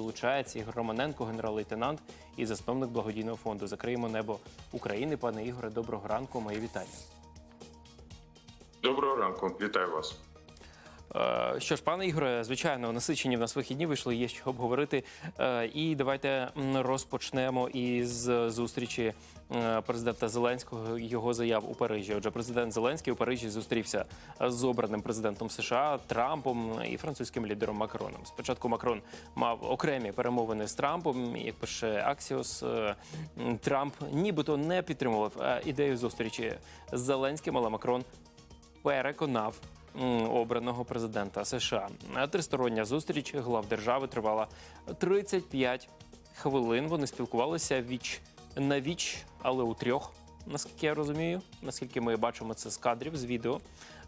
долучається Ігор Романенко, генерал-лейтенант і засновник благодійного фонду Закриємо небо України. Пане Ігоре, доброго ранку. Мої вітання. Доброго ранку, вітаю вас. Е, Що ж, пане Ігоре, звичайно, насичені в нас вихідні вийшли, є що обговорити. Е, І давайте розпочнемо із зустрічі е, президента Зеленського його заяв у Парижі. Отже, президент Зеленський у Парижі зустрівся з обраним президентом США Трампом і французьким лідером Макроном. Спочатку Макрон мав окремі перемовини з Трампом. Як пише Аксіос, е, Трамп нібито не підтримував е, ідею зустрічі з Зеленським, але Макрон переконав обраного президента США. Тристороння зустріч глав держави тривала 35 хвилин. Вони спілкувалися віч на віч, але у трьох. Наскільки я розумію, наскільки ми бачимо це з кадрів з відео.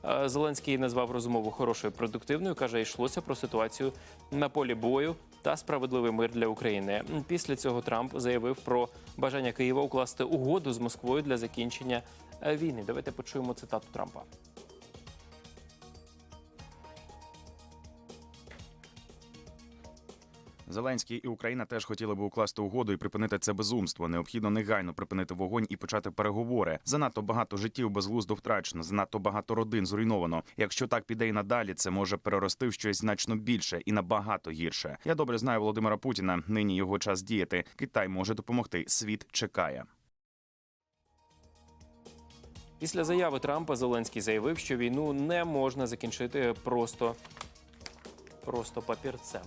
Е, Зеленський назвав розмову хорошою, продуктивною. каже, йшлося про ситуацію на полі бою та справедливий мир для України. Після цього Трамп заявив про бажання Києва укласти угоду з Москвою для закінчення е, війни. Давайте почуємо цитату Трампа. Зеленський і Україна теж хотіли би укласти угоду і припинити це безумство. Необхідно негайно припинити вогонь і почати переговори. Занадто багато життів безглуздо втрачено, занадто багато родин зруйновано. Якщо так піде і надалі, це може перерости в щось значно більше і набагато гірше. Я добре знаю Володимира Путіна. Нині його час діяти. Китай може допомогти. Світ чекає. Після заяви Трампа Зеленський заявив, що війну не можна закінчити просто, просто папірцем.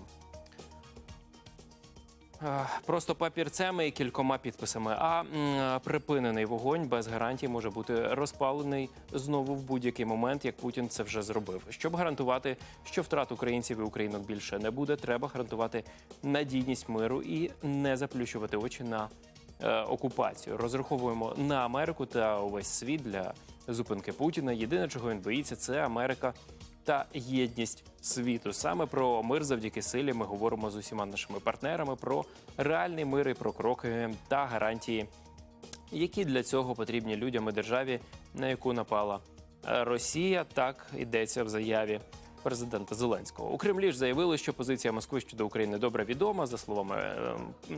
Е, Просто папірцями і кількома підписами. А м, припинений вогонь без гарантій може бути розпалений знову в будь-який момент, як Путін це вже зробив. Щоб гарантувати, що втрат українців і українок більше не буде, треба гарантувати надійність миру і не заплющувати очі на е, окупацію. Розраховуємо на Америку та увесь світ для зупинки Путіна. Єдине, чого він боїться, це Америка та єдність світу. Саме про мир завдяки силі ми говоримо з усіма нашими партнерами про реальний мир і про кроки та гарантії, які для цього потрібні людям і державі, на яку напала Росія. Так йдеться в заяві. Президента Зеленського у Кремлі ж заявили, що позиція Москви щодо України добре відома. За словами е,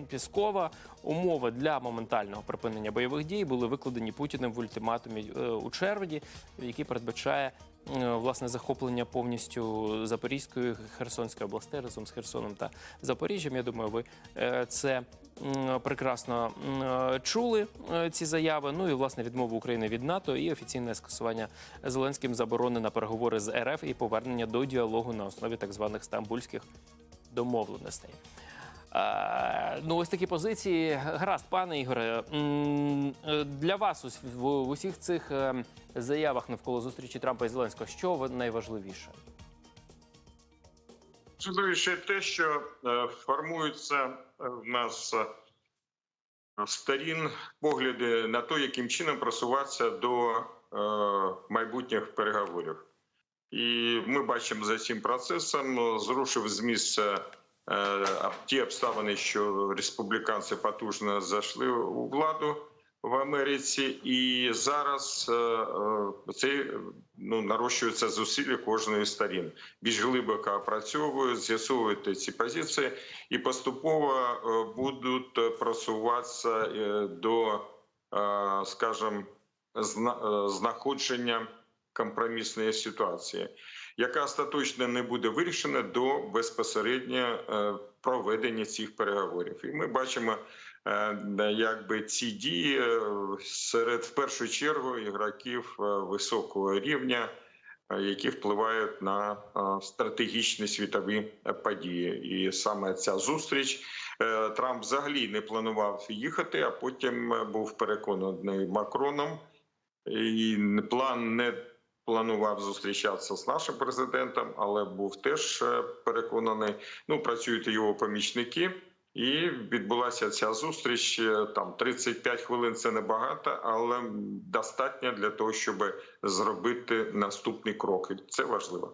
Піскова, умови для моментального припинення бойових дій були викладені Путіним в ультиматумі е, у червні, який передбачає власне захоплення повністю Запорізької Херсонської областей разом з Херсоном та Запоріжжям. Я думаю, ви е, це прекрасно е, чули е, ці заяви. Ну і власне відмову України від НАТО і офіційне скасування Зеленським заборони на переговори з РФ і повернення до діалогу на основі так званих стамбульських домовленостей. Е, Ну, ось такі позиції. Гаразд, пане Ігоре. е, Для вас в усіх цих е, заявах навколо зустрічі Трампа і Зеленського, що найважливіше? Важливіше те, що формуються в нас сторін погляди на те, яким чином просуватися до майбутніх переговорів. І ми бачимо за цим процесом зрушив з місця ті обставини, що республіканці потужно зайшли у владу в Америці, і зараз е, е, це ну нарощуються зусилля кожної з сторін. Більш глибоко опрацьовують, з'ясовують ці позиції і поступово е, будуть е, просуватися е, до, е, скажімо, зна- е, знаходження компромісної ситуації, яка остаточно не буде вирішена до безпосередньо е, проведення цих переговорів. І ми бачимо, е, якби ці дії е, серед в першу чергу ігроків високого рівня. Які впливають на стратегічні світові події, і саме ця зустріч Трамп взагалі не планував їхати, а потім був переконаний Макроном, і план не планував зустрічатися з нашим президентом, але був теж е, переконаний. Ну працюють його помічники. І відбулася ця зустріч. е, Там 35 хвилин це небагато, але достатньо для того, щоб зробити наступні кроки. Це важливо.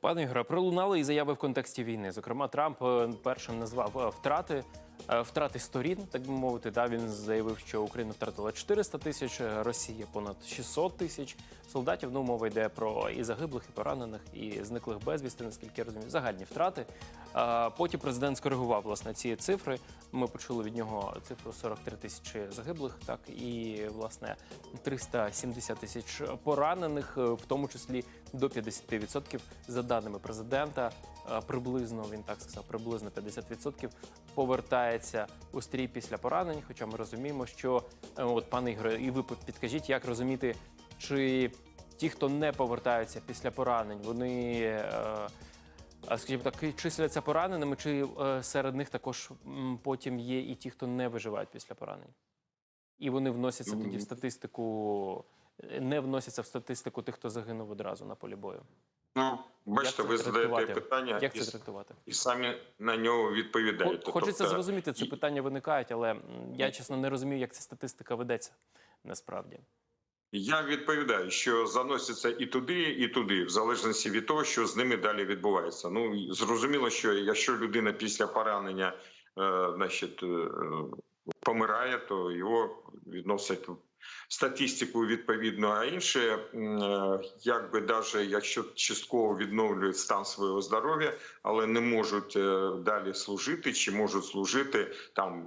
Пане Ігоре, пролунали і заяви в контексті війни. Зокрема, Трамп е, першим назвав втрати втрати сторін, так би мовити. Да, він заявив, що Україна втратила 400 тисяч, е, Росія понад 600 тисяч солдатів. Ну, мова йде про і загиблих, і поранених, і зниклих безвісти, наскільки я розумію, загальні втрати. Е, Потім президент скоригував власне ці цифри. Ми почули від нього цифру 43 тисячі загиблих, так і власне 370 тисяч поранених, е, в тому числі до 50% за даними президента. Е, Приблизно він так сказав, приблизно 50% повертається у стрій після поранень. Хоча ми розуміємо, що е, от пане Ігоре, і ви підкажіть, як розуміти, чи ті, хто не повертаються після поранень, вони. е, скажімо так, числяться пораненими, чи серед них також потім є і ті, хто не виживають після поранень? І вони вносяться тоді в статистику, е, не вносяться в статистику тих, хто загинув одразу на полі бою. Ну, бачите, ви задаєте питання Як це трактувати? і самі на нього відповідаєте. Хочеться Тобто, зрозуміти, це і- питання виникають, але я чесно не розумію, як ця статистика ведеться насправді. Я відповідаю, що заносяться і туди, і туди, в залежності від того, що з ними далі відбувається. Ну зрозуміло, що якщо людина після поранення, е, значить, е, помирає, то його відносять статистику відповідно. А інше, е, якби навіть якщо частково відновлюють стан свого здоров'я, але не можуть е, далі служити, чи можуть служити там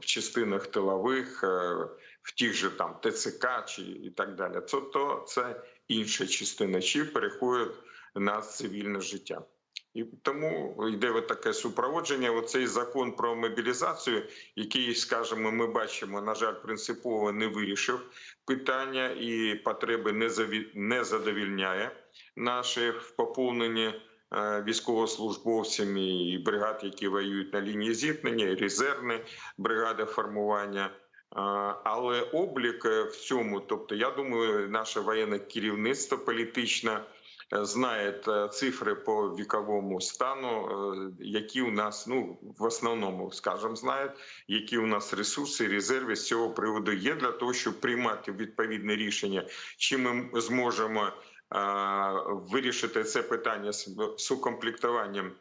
в частинах тилових. е, в тих же там ТЦК чи і так далі, то, то це інша частина, чи переходять на цивільне життя. І тому йде таке супроводження. Оцей закон про мобілізацію, який, скажімо, ми бачимо, на жаль, принципово не вирішив питання і потреби не не задовільняє наші в е, військовослужбовцями і бригад, які воюють на лінії зіткнення, резервні бригади формування. Але облік е, в цьому, тобто, я думаю, наше воєнне керівництво політичне знає е, цифри по віковому стану, е, які у нас, ну в основному, скажем, знають, які у нас ресурси, резерви з цього приводу є для того, щоб приймати відповідне рішення, чи ми зможемо вирішити це питання з укомплектуванням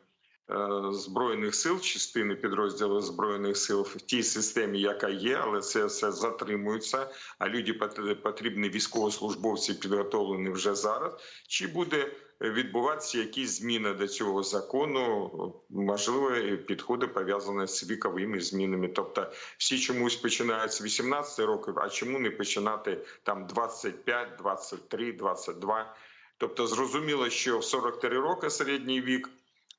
збройних сил, частини підрозділів збройних сил в тій системі, яка є, але це все затримується. А люди потрібні військовослужбовці підготовлені вже зараз. Чи буде відбуватися якісь зміни до цього закону? Можливо, підходи пов'язані з віковими змінами. Тобто, всі чомусь починають з 18 років, а чому не починати там 25, 23, 22? Тобто, зрозуміло, що в 43 роки середній вік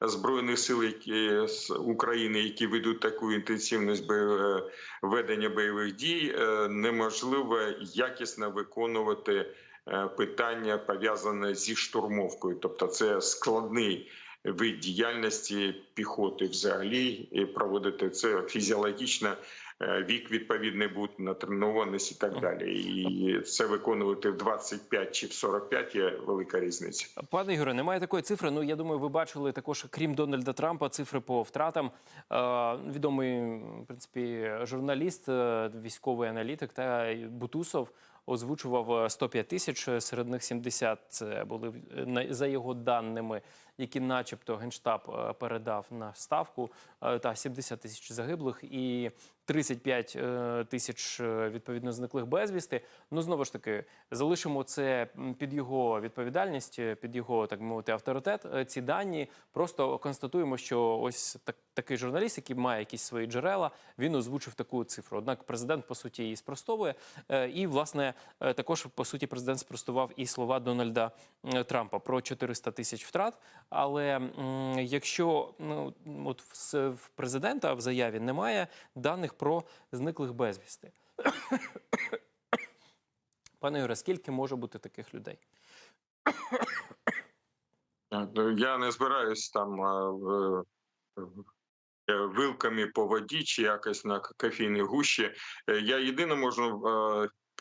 збройних сил які, з України, які ведуть таку інтенсивність бойове- ведення бойових дій, е, неможливо якісно виконувати е, питання пов'язане зі штурмовкою, тобто це складний вид діяльності піхоти взагалі і проводити це фізіологічно. Е, Вік відповідний бути натренованість і так далі, і це виконувати в 25 чи в 45 є велика різниця. Пане Ігоре, немає такої цифри. Ну я думаю, ви бачили також, крім Дональда Трампа, цифри по втратам. Е, відомий в принципі журналіст, е, військовий аналітик та Бутусов озвучував е, 105 тисяч. Серед них 70 це були за його даними, які, начебто, генштаб передав на ставку. Та 70 тисяч загиблих і 35 е, тисяч е, відповідно зниклих безвісти. Ну знову ж таки, залишимо це під його відповідальність, е, під його так мовити авторитет. Ці дані просто констатуємо, що ось так, такий журналіст, який має якісь свої джерела, він озвучив таку цифру. Однак президент по суті її спростовує. Е, І власне е, також по суті президент спростував і слова Дональда е, Трампа про 400 тисяч втрат. Але якщо ну от в, президента в заяві немає даних про зниклих безвісти. Пане Юре, скільки може бути таких людей? Ну, Я не збираюсь там е, вилками по воді чи якось на кофейній гущі. Е, Я єдине можу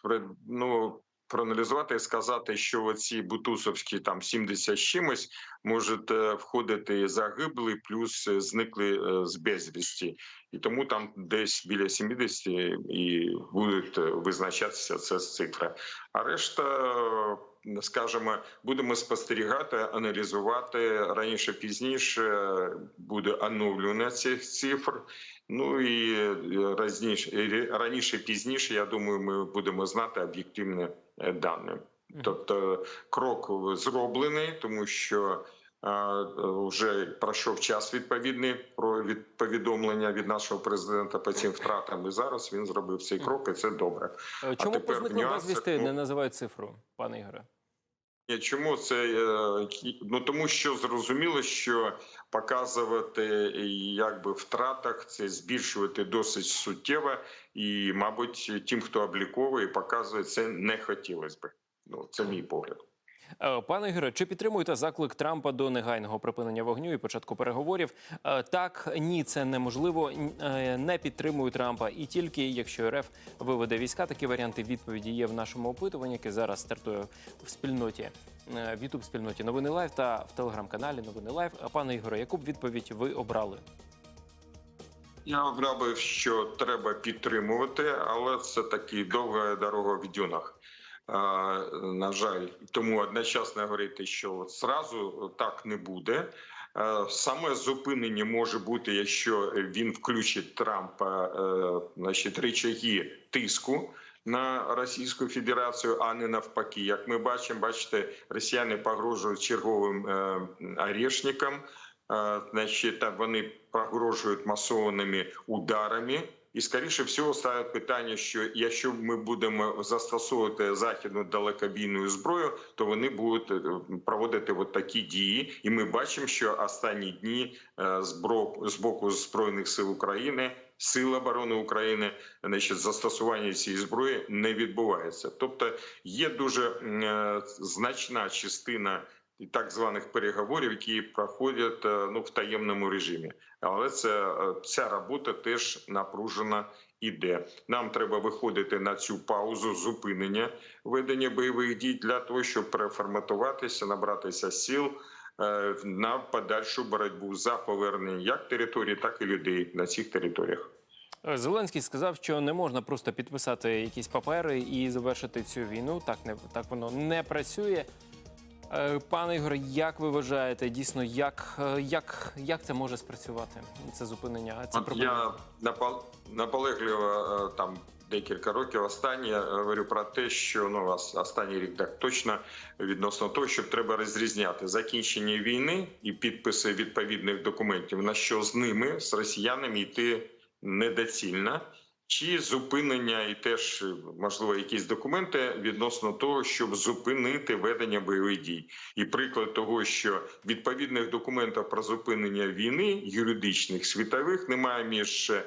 е, ну, проаналізувати і сказати, що оці бутусовські там 70 з чимось можуть е, входити загиблі, плюс е, зникли е, з безвісті. І тому там десь біля 70 і будуть е, визначатися ця цифра. А решта е, скажімо, будемо спостерігати, аналізувати раніше пізніше буде оновлення цих цифр. Ну і раніше, раніше пізніше, я думаю, ми будемо знати об'єктивні е, дані. Тобто крок зроблений, тому що вже пройшов час відповідний про від повідомлення від нашого президента по цим втратам. І зараз він зробив цей крок, і це добре. Е, Чому тепер по безвісти ну- не називають цифру, пане Ігоре? Ні, Чому це е, ну тому, що зрозуміло, що показувати е, якби втратах це збільшувати досить суттєво, і мабуть, тим, хто обліковує, показує це не хотілося би. Ну це мій погляд. Е, Пане Ігоре, чи підтримуєте заклик Трампа до негайного припинення вогню і початку переговорів? Е, Так, ні, це неможливо. Е, Не підтримую Трампа. І тільки якщо РФ виведе війська, такі варіанти відповіді є в нашому опитуванні, яке зараз стартує в спільноті в Ютуб спільноті Новини Лайв та в телеграм-каналі Новини Лайв. Пане Ігоре, яку б відповідь ви обрали? Я обрав що треба підтримувати, але це таки довга дорога в дюнах. На жаль, тому одночасно говорити, що от зразу так не буде. Е, Саме зупинення може бути, якщо він включить Трампа, е, значить, речаги тиску на Російську Федерацію, а не навпаки. Як ми бачимо, бачите, росіяни погрожують черговим е, орешникам. Е, Значить, вони погрожують масованими ударами. І скоріше всього ставить питання, що якщо ми будемо застосовувати західну далекобійну зброю, то вони будуть е, проводити от такі дії. І ми бачимо, що останні дні е, з боку збройних сил України, сил оборони України, значить, застосування цієї зброї не відбувається. Тобто є дуже е, значна частина і так званих переговорів, які проходять е, ну в таємному режимі. Але це е, ця робота теж напружена іде. Нам треба виходити на цю паузу зупинення ведення бойових дій для того, щоб переформатуватися, набратися сил е, на подальшу боротьбу за повернення як території, так і людей на цих територіях. Зеленський сказав, що не можна просто підписати якісь папери і завершити цю війну. Так не так воно не працює. Е, Пане Ігоре, як ви вважаєте, дійсно, як, е, як, як це може спрацювати? Це зупинення, це проблема. я напал- наполегливо е, там декілька років останні е, говорю про те, що ну ос- останній рік так точно відносно того, що треба розрізняти закінчення війни і підписи відповідних документів, на що з ними з росіянами йти недоцільно. Чи зупинення і теж можливо якісь документи відносно того, щоб зупинити ведення бойових дій, і приклад того, що відповідних документів про зупинення війни юридичних світових немає між е,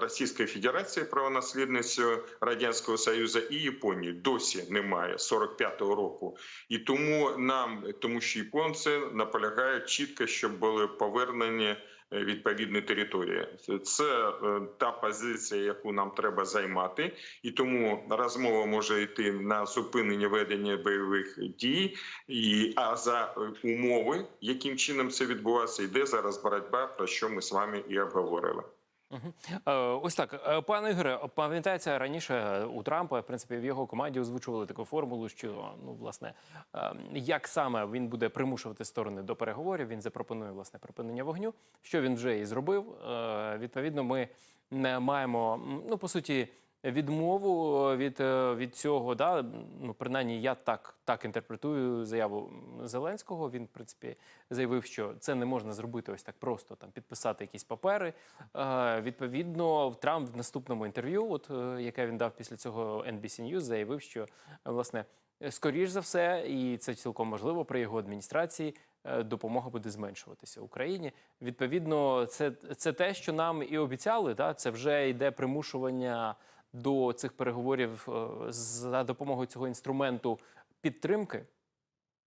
Російською Федерацією Радянського Союзу і Японії досі немає 45-го року, і тому нам, тому що японці наполягають чітко, щоб були повернені відповідні території. Це- Це е, та позиція, яку нам треба займати, і тому розмова може йти на зупинення ведення бойових дій. І а за е, умови, яким чином це відбувається, йде зараз боротьба, про що ми з вами і обговорили. Е, Ось так, Е, пане Ігоре, пам'ятається раніше е, у Трампа, в принципі, в його команді озвучували таку формулу, що ну власне е, як саме він буде примушувати сторони до переговорів. Він запропонує власне припинення вогню, що він вже і зробив. Відповідно, ми не маємо ну по суті. Відмову від, е, від цього, да ну принаймні я так так інтерпретую заяву Зеленського. Він, в принципі, заявив, що це не можна зробити ось так просто там підписати якісь папери. Е, відповідно, Трамп в наступному інтерв'ю, от е, яке він дав після цього NBC News, заявив, що е, власне е, скоріш за все, і це цілком можливо при його адміністрації. е, Допомога буде зменшуватися Україні. Відповідно, це, це те, що нам і обіцяли. Да? Це вже йде примушування до цих переговорів е, за допомогою цього інструменту підтримки.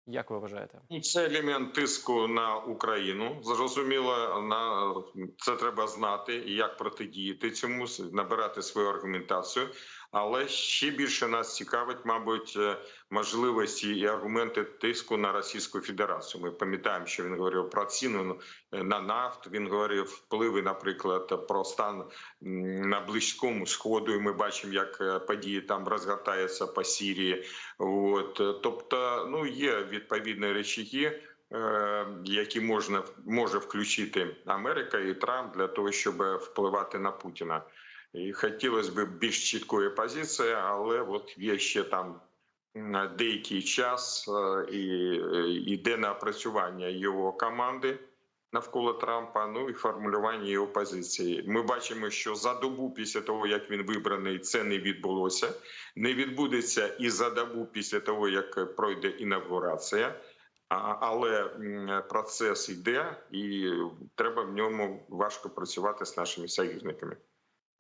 Як ви вважаєте? Ну, Це елемент тиску на Україну. Зрозуміло, на це треба знати і як протидіяти цьому, набирати свою аргументацію. Але ще більше нас цікавить, мабуть, е, можливості і аргументи тиску на Російську Федерацію. Ми пам'ятаємо, що він говорив про ціну е, на нафту. Він говорив впливи, наприклад, про стан на близькому сходу. І ми бачимо, як е, події там розгортаються по Сірії. От е, тобто, ну є відповідні речі, які можна може включити Америка і Трамп для того, щоб впливати на Путіна. І хотілося б більш чіткої позиції, але от є ще там деякий час і е, йде напрацювання його команди навколо Трампа. Ну і формулювання його позиції. Ми бачимо, що за добу після того, як він вибраний, це не відбулося. Не відбудеться і за добу після того, як пройде інавгурація. Але процес йде, і треба в ньому важко працювати з нашими союзниками.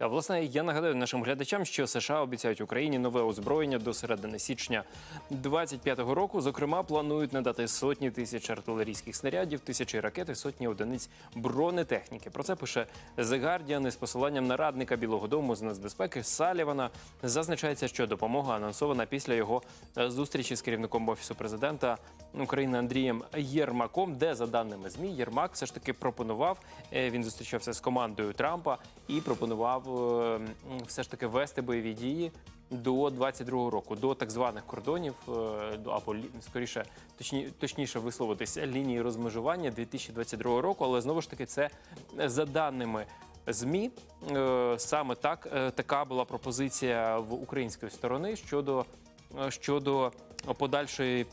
Власне я нагадаю нашим глядачам, що США обіцяють Україні нове озброєння до середини січня 25-го року. Зокрема, планують надати сотні тисяч артилерійських снарядів, тисячі ракет і сотні одиниць бронетехніки. Про це пише The Guardian із посиланням на радника Білого Дому з нацбезпеки Салівана. Зазначається, що допомога анонсована після його е, зустрічі з керівником офісу президента України Андрієм Єрмаком, де за даними змі Єрмак все ж таки пропонував. е, Він зустрічався з командою Трампа і пропонував все ж таки вести бойові дії до 22-го року, до так званих кордонів, е, або скоріше, точні, точніше висловитися лінії розмежування 2022 року. Але знову ж таки, це е, за даними. ЗМІ е, саме так е, така була пропозиція в української сторони щодо е, щодо подальшої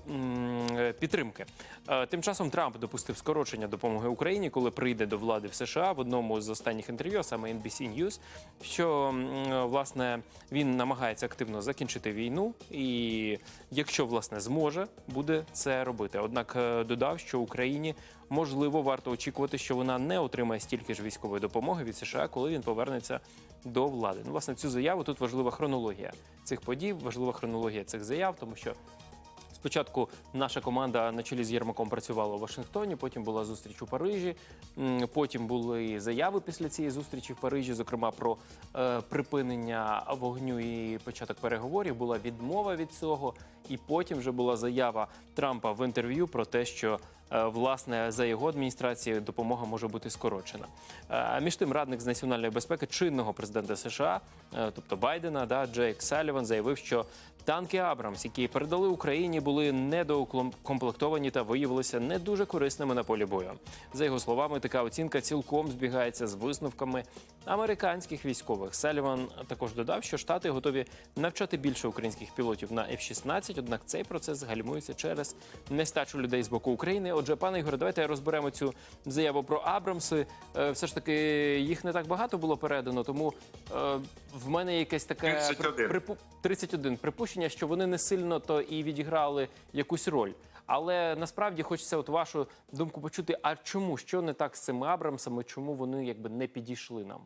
підтримки. Е, Тим часом Трамп допустив скорочення допомоги Україні, коли прийде до влади в США в одному з останніх інтерв'ю, саме NBC News, що е, власне він намагається активно закінчити війну, і якщо власне зможе, буде це робити. Однак е, додав, що Україні можливо варто очікувати, що вона не отримає стільки ж військової допомоги від США, коли він повернеться до влади. Ну, власне, цю заяву тут важлива хронологія цих подій, важлива хронологія цих заяв, тому що. Спочатку наша команда на чолі з Єрмаком працювала у Вашингтоні, потім була зустріч у Парижі. Потім були заяви після цієї зустрічі в Парижі, зокрема про е, припинення вогню і початок переговорів. Була відмова від цього, і потім вже була заява Трампа в інтерв'ю про те, що власне за його адміністрацією допомога може бути скорочена. Е, Між тим, радник з національної безпеки чинного президента США, е, тобто Байдена, да, Джейк Саліван, заявив, що танки Абрамс, які передали Україні, були недоукомплектовані та виявилися не дуже корисними на полі бою. За його словами, така оцінка цілком збігається з висновками американських військових. Саліван також додав, що штати готові навчати більше українських пілотів на F-16, однак цей процес гальмується через нестачу людей з боку України. Отже, пане Ігоре, давайте розберемо цю заяву про Абрамси. Е, Все ж таки їх не так багато було передано, тому е, в мене якесь таке 31. припу- 31 припущення, що вони не сильно то і відіграли якусь роль. Але насправді хочеться от вашу думку почути. А чому що не так з цими Абрамсами? Чому вони якби не підійшли нам?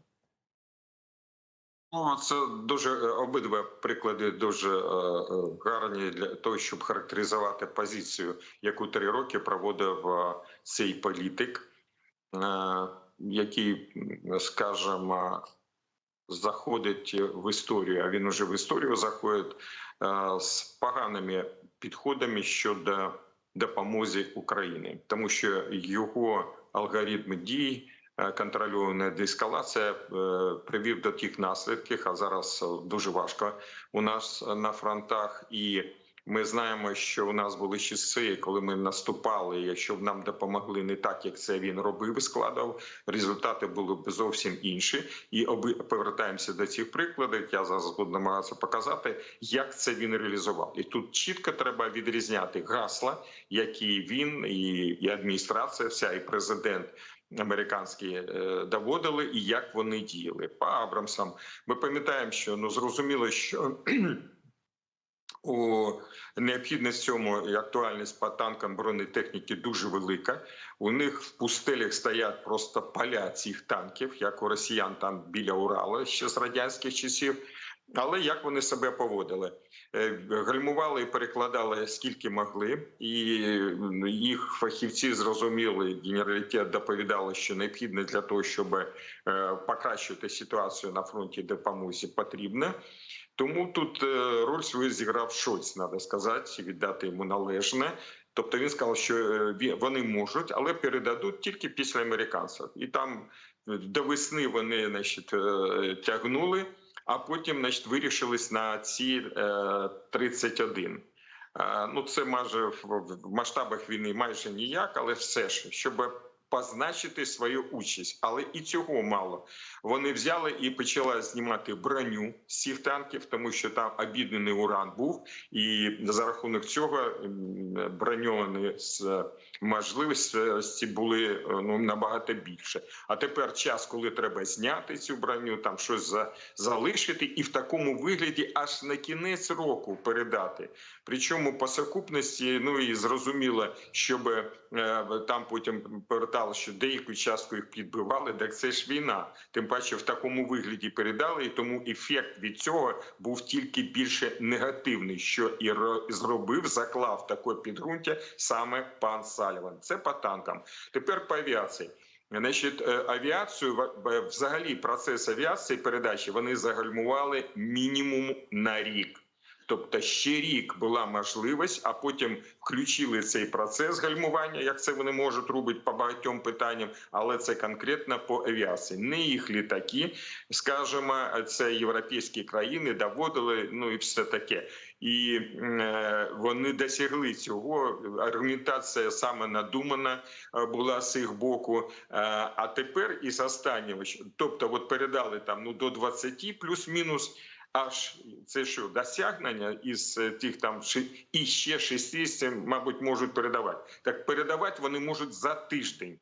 Ну, це дуже е, обидва приклади дуже е, е, гарні для того, щоб характеризувати позицію, яку три роки проводив цей політик, який, скажімо, заходить в історію, а він уже в історію заходить з поганими підходами щодо допомоги Україні, тому що його алгоритм дій. Е, Контрольована деескалація е, привів до тих наслідків, а зараз дуже важко у нас на фронтах. І ми знаємо, що у нас були часи, коли ми наступали. Якщо б нам допомогли не так, як це він робив складав, результати були б зовсім інші. І оби повертаємося до цих прикладів. Я зараз буду намагатися показати, як це він реалізував. І тут чітко треба відрізняти гасла, які він і адміністрація, вся і президент. Американські е, доводили і як вони діяли по Абрамсам. Ми пам'ятаємо, що ну зрозуміло, що у необхідність цьому і актуальність по танкам бронетехніки дуже велика. У них в пустелях стоять просто поля цих танків, як у росіян там біля Урала ще з радянських часів. Але як вони себе поводили? Е, Гальмували і перекладали скільки могли, і їх фахівці зрозуміли. Генералітет доповідали, що необхідно для того, щоб е, покращити ситуацію на фронті допомозі, потрібно. Тому тут е, роль свою зіграв Шольц, треба сказати, віддати йому належне. Тобто він сказав, що вони можуть, але передадуть тільки після американців. І там до весни вони значить, тягнули, а потім значить, вирішились на ці е, 31. Е, Ну, це майже в масштабах війни майже ніяк, але все ж, щоб позначити свою участь. Але і цього мало. Вони взяли і почали знімати броню з цих танків, тому що там обіднений уран був, і за рахунок цього броньовані можливості були е, ну набагато більше. А тепер час, коли треба зняти цю броню, там щось за, залишити, і в такому вигляді аж на кінець року передати. Причому по сукупності, ну і зрозуміло, щоб е, там потім повертали, що деяку частку їх підбивали, так це ж війна. Тим паче в такому вигляді передали, і тому ефект від цього був тільки більше негативний, що і зробив, заклав таке підґрунтя саме пан Саліван. Це по танкам. Тепер по авіації. Значить, е, авіацію взагалі процес авіації передачі вони загальмували мінімум на рік. Тобто ще рік була можливість, а потім включили цей процес гальмування, як це вони можуть робити по багатьом питанням, але це конкретно по авіації. Не їх літаки, скажімо, це європейські країни доводили, ну і все таке. І е, вони досягли цього. Аргументація саме надумана е, була з їх боку. Е, а тепер із останнього, тобто, от передали там ну до 20 плюс-мінус. Аж це що досягнення із е, тих там і ще 60, мабуть, можуть передавати. Так передавати вони можуть за тиждень,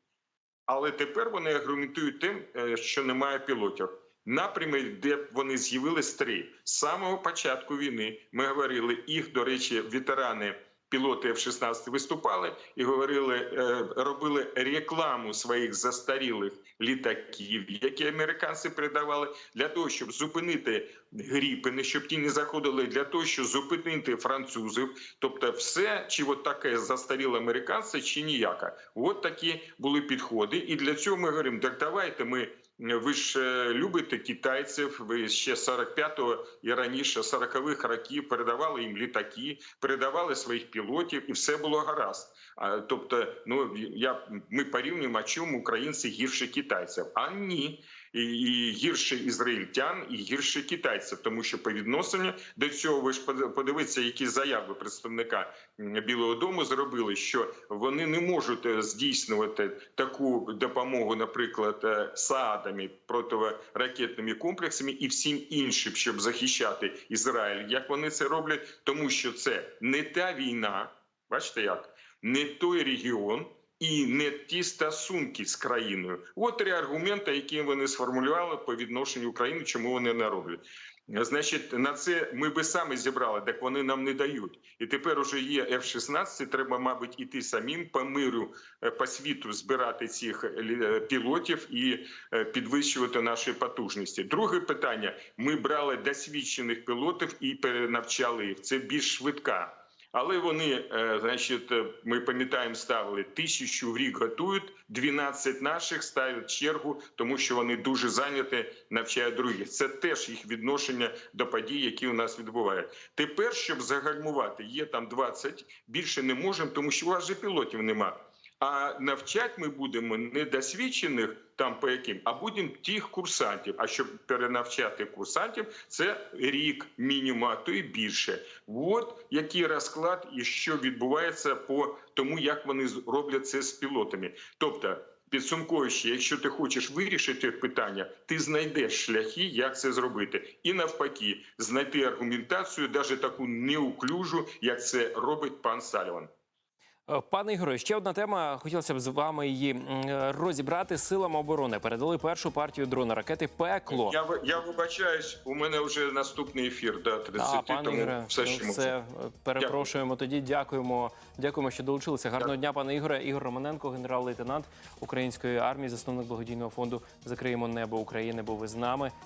але тепер вони аргументують тим, е, що немає пілотів. Напрями, де вони з'явились три з самого початку війни. Ми говорили їх, до речі, ветерани. Пілоти F-16 виступали і говорили, е, робили рекламу своїх застарілих літаків, які американці передавали для того, щоб зупинити гріпини, щоб ті не заходили, для того, щоб зупинити французів. Тобто, все чи от таке застаріле американці, чи ніяка. От такі були підходи. І для цього ми говоримо: так давайте ми. Ви ж е, любите китайців. Ви ще 45-го і раніше 40-х років передавали їм літаки, передавали своїх пілотів, і все було гаразд. А, тобто, ну я ми порівнюємо, а чому українці гірше китайців? А ні. І, гірше ізраїльтян, і гірше китайців, тому що по відношенню до цього ви ж поди- подивіться, які заяви представника Білого Дому зробили, що вони не можуть е, здійснювати таку допомогу, наприклад, е, саадами, протиракетними комплексами і всім іншим, щоб захищати Ізраїль. Як вони це роблять? Тому що це не та війна, бачите як, не той регіон. І не ті стосунки з країною. От три аргументи, які вони сформулювали по відношенню України, чому вони не роблять. Значить, на це ми би самі зібрали, так вони нам не дають. І тепер уже є F-16, треба, мабуть, іти самим по миру, е, по світу збирати цих е, е, пілотів і підвищувати наші потужності. Друге питання: ми брали досвідчених пілотів і перенавчали їх. Це більш швидка. Але вони, е, значить, е, ми пам'ятаємо, ставили тисячу в рік готують, 12 наших ставлять чергу, тому що вони дуже зайняті, навчають других. Це теж їх відношення до подій, які у нас відбувають. Тепер, щоб загальмувати, є там 20, більше не можемо, тому що у вас же пілотів нема. А навчати ми будемо не досвідчених там по яким, а будемо тих курсантів. А щоб перенавчати курсантів, це рік мінімум, а то і більше. От який розклад і що відбувається по тому, як вони роблять це з пілотами. Тобто. Підсумковуючи, якщо ти хочеш вирішити питання, ти знайдеш шляхи, як це зробити, і навпаки, знайти аргументацію, навіть таку неуклюжу, як це робить пан Саліван. Е, Пане Ігоре, ще одна тема. Хотілося б з вами її е, розібрати силам оборони. Передали першу партію дрона ракети Пекло. Я я вибачаюсь, у мене вже наступний ефір до 30, А, пане тому Ігоре, все ну, ще все, е, перепрошуємо. Тоді дякуємо. Дякуємо, що долучилися. Гарного Дякую. дня, пане Ігоре. Ігор Романенко, генерал-лейтенант української армії, засновник благодійного фонду Закриємо небо України. Був ви з нами.